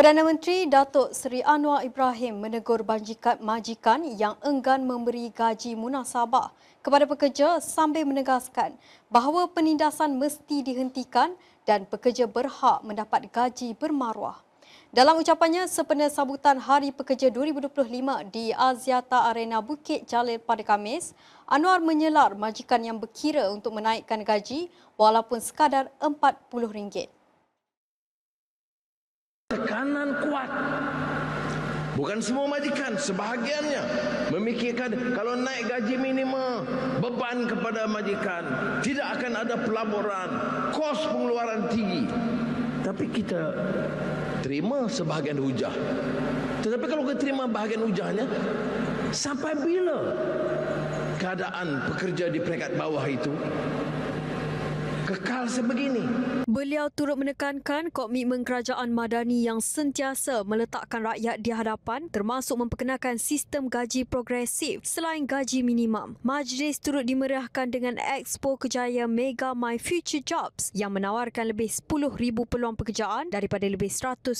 Perdana Menteri Datuk Seri Anwar Ibrahim menegur majikan, majikan yang enggan memberi gaji munasabah kepada pekerja sambil menegaskan bahawa penindasan mesti dihentikan dan pekerja berhak mendapat gaji bermaruah. Dalam ucapannya sempena sambutan Hari Pekerja 2025 di Aziata Arena Bukit Jalil pada Kamis, Anwar menyelar majikan yang berkira untuk menaikkan gaji walaupun sekadar RM40 tekanan kuat. Bukan semua majikan, sebahagiannya memikirkan kalau naik gaji minimum, beban kepada majikan, tidak akan ada pelaburan, kos pengeluaran tinggi. Tapi kita terima sebahagian hujah. Tetapi kalau kita terima bahagian hujahnya, sampai bila keadaan pekerja di peringkat bawah itu kekal sebegini. Beliau turut menekankan komitmen kerajaan Madani yang sentiasa meletakkan rakyat di hadapan termasuk memperkenalkan sistem gaji progresif selain gaji minimum. Majlis turut dimeriahkan dengan Expo Kejaya Mega My Future Jobs yang menawarkan lebih 10,000 peluang pekerjaan daripada lebih 150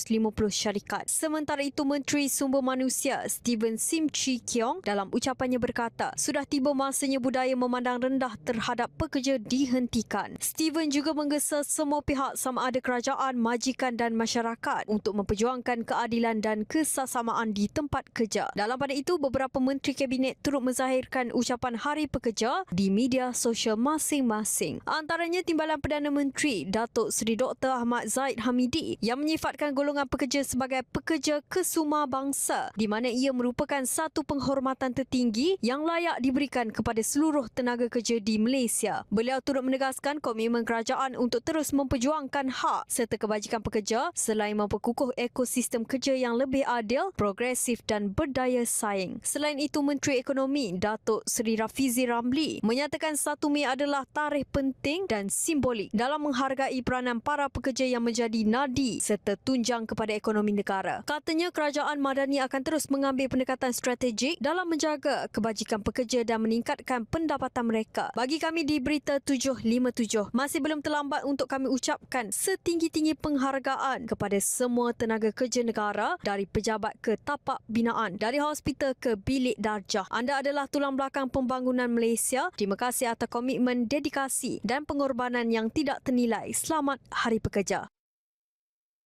syarikat. Sementara itu Menteri Sumber Manusia Steven Sim Chi Kiong dalam ucapannya berkata, sudah tiba masanya budaya memandang rendah terhadap pekerja dihentikan. Steven juga menggesa semua pihak sama ada kerajaan, majikan dan masyarakat untuk memperjuangkan keadilan dan kesasamaan di tempat kerja. Dalam pada itu, beberapa menteri kabinet turut menzahirkan ucapan Hari Pekerja di media sosial masing-masing. Antaranya Timbalan Perdana Menteri Datuk Seri Dr. Ahmad Zaid Hamidi yang menyifatkan golongan pekerja sebagai pekerja kesuma bangsa di mana ia merupakan satu penghormatan tertinggi yang layak diberikan kepada seluruh tenaga kerja di Malaysia. Beliau turut menegaskan komitmen komitmen kerajaan untuk terus memperjuangkan hak serta kebajikan pekerja selain memperkukuh ekosistem kerja yang lebih adil, progresif dan berdaya saing. Selain itu, Menteri Ekonomi Datuk Seri Rafizi Ramli menyatakan 1 Mei adalah tarikh penting dan simbolik dalam menghargai peranan para pekerja yang menjadi nadi serta tunjang kepada ekonomi negara. Katanya kerajaan Madani akan terus mengambil pendekatan strategik dalam menjaga kebajikan pekerja dan meningkatkan pendapatan mereka. Bagi kami di Berita 757, masih belum terlambat untuk kami ucapkan setinggi-tinggi penghargaan kepada semua tenaga kerja negara dari pejabat ke tapak binaan, dari hospital ke bilik darjah. Anda adalah tulang belakang pembangunan Malaysia. Terima kasih atas komitmen, dedikasi dan pengorbanan yang tidak ternilai. Selamat Hari Pekerja.